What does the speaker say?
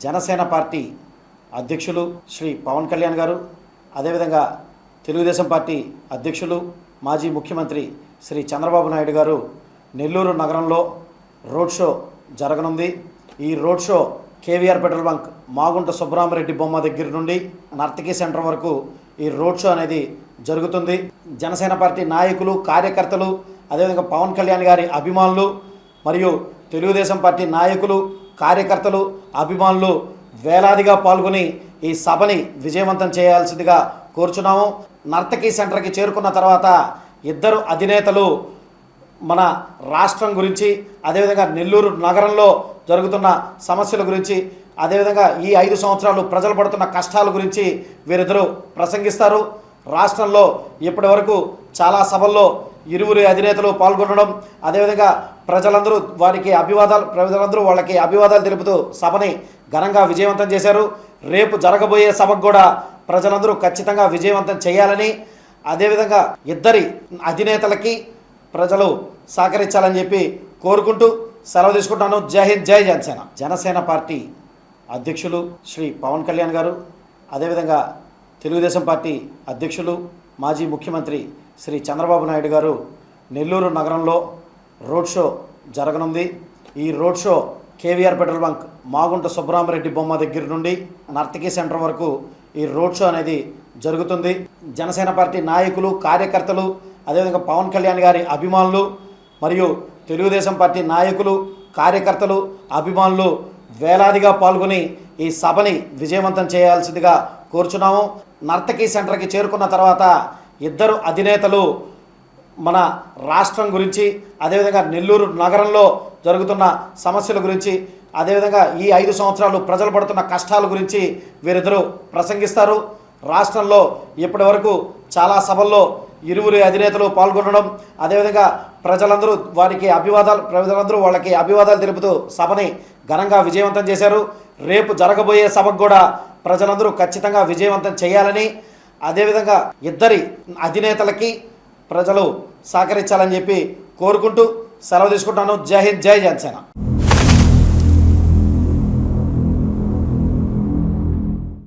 Janasena party అధ్యక్షులు శ్రీ పవన్ కళ్యాణ్ గారు అదేవిధంగా తెలుగుదేశం పార్టీ అధ్యక్షులు మాజీ ముఖ్యమంత్రి శ్రీ చంద్రబాబు నాయుడు గారు నెల్లూరు నగరంలో రోడ్ షో జరగనుంది. ఈ road show KVR petrol bunk Magunta Subbaramareddy బొమ్మ దగ్గర నుండి నర్తకీ సెంటర్ వరకు ఈ రోడ్ షో అనేది జరుగుతుంది. జనసేన పార్టీ నాయకులు కార్యకర్తలు అదేవిధంగా పవన్ కళ్యాణ్ గారి అభిమానులు మరియు తెలుగుదేశం పార్టీ నాయకులు కార్యకర్తలు అభిమానులు వేలాదిగా పాల్గొని ఈ సభని విజయవంతం చేయాల్సిందిగా కోరుచున్నాము. నర్తకీ సెంటర్కి చేరుకున్న తర్వాత ఇద్దరు అధినేతలు మన రాష్ట్రం గురించి అదేవిధంగా నెల్లూరు నగరంలో జరుగుతున్న సమస్యల గురించి అదేవిధంగా ఈ ఐదు సంవత్సరాలు ప్రజలు పడుతున్న కష్టాల గురించి వీరిద్దరూ ప్రసంగిస్తారు. రాష్ట్రంలో ఇప్పటి వరకు చాలా సభల్లో ఇరువురి అధినేతలు పాల్గొనడం అదేవిధంగా ప్రజలందరూ వారికి అభివాదాలు ప్రజలందరూ వాళ్ళకి అభివాదాలు తెలుపుతూ సభని ఘనంగా విజయవంతం చేశారు. రేపు జరగబోయే సభకు కూడా ప్రజలందరూ ఖచ్చితంగా విజయవంతం చేయాలని అదేవిధంగా ఇద్దరి అధినేతలకి ప్రజలు సహకరించాలని చెప్పి కోరుకుంటూ సెలవు తీసుకుంటాను జై హింద్ జై జనసేన. జనసేన పార్టీ అధ్యక్షులు శ్రీ పవన్ కళ్యాణ్ గారు అదేవిధంగా తెలుగుదేశం పార్టీ అధ్యక్షులు మాజీ ముఖ్యమంత్రి శ్రీ చంద్రబాబు నాయుడు గారు నెల్లూరు నగరంలో రోడ్ షో జరగనుంది. ఈ road show KVR petrol bunk Magunta Subrahmareddy బొమ్మ దగ్గర నుండి నర్తకీ సెంటర్ వరకు ఈ రోడ్ షో అనేది జరుగుతుంది. జనసేన పార్టీ నాయకులు కార్యకర్తలు అదేవిధంగా పవన్ కళ్యాణ్ గారి అభిమానులు మరియు తెలుగుదేశం పార్టీ నాయకులు కార్యకర్తలు అభిమానులు వేలాదిగా పాల్గొని ఈ సభని విజయవంతం చేయాల్సిందిగా కోరుచున్నాము. నర్తకీ సెంటర్కి చేరుకున్న తర్వాత ఇద్దరు అధినేతలు మన రాష్ట్రం గురించి అదేవిధంగా నెల్లూరు నగరంలో జరుగుతున్న సమస్యల గురించి అదేవిధంగా ఈ ఐదు సంవత్సరాలు ప్రజలు పడుతున్న కష్టాల గురించి వీరిద్దరూ ప్రసంగిస్తారు. రాష్ట్రంలో ఇప్పటి వరకు చాలా సభల్లో ఇరువురి అధినేతలు పాల్గొనడం అదేవిధంగా ప్రజలందరూ వారికి అభివాదాలు ప్రజలందరూ వాళ్ళకి అభివాదాలు తెలుపుతూ సభని ఘనంగా విజయవంతం చేశారు. రేపు జరగబోయే సభకు కూడా ప్రజలందరూ ఖచ్చితంగా విజయవంతం చేయాలని అదేవిధంగా ఇద్దరి అధినేతలకి ప్రజలు సహకరించాలని చెప్పి కోరుకుంటూ సెలవు తీసుకుంటాను. జై హింద్ జై జనసేన.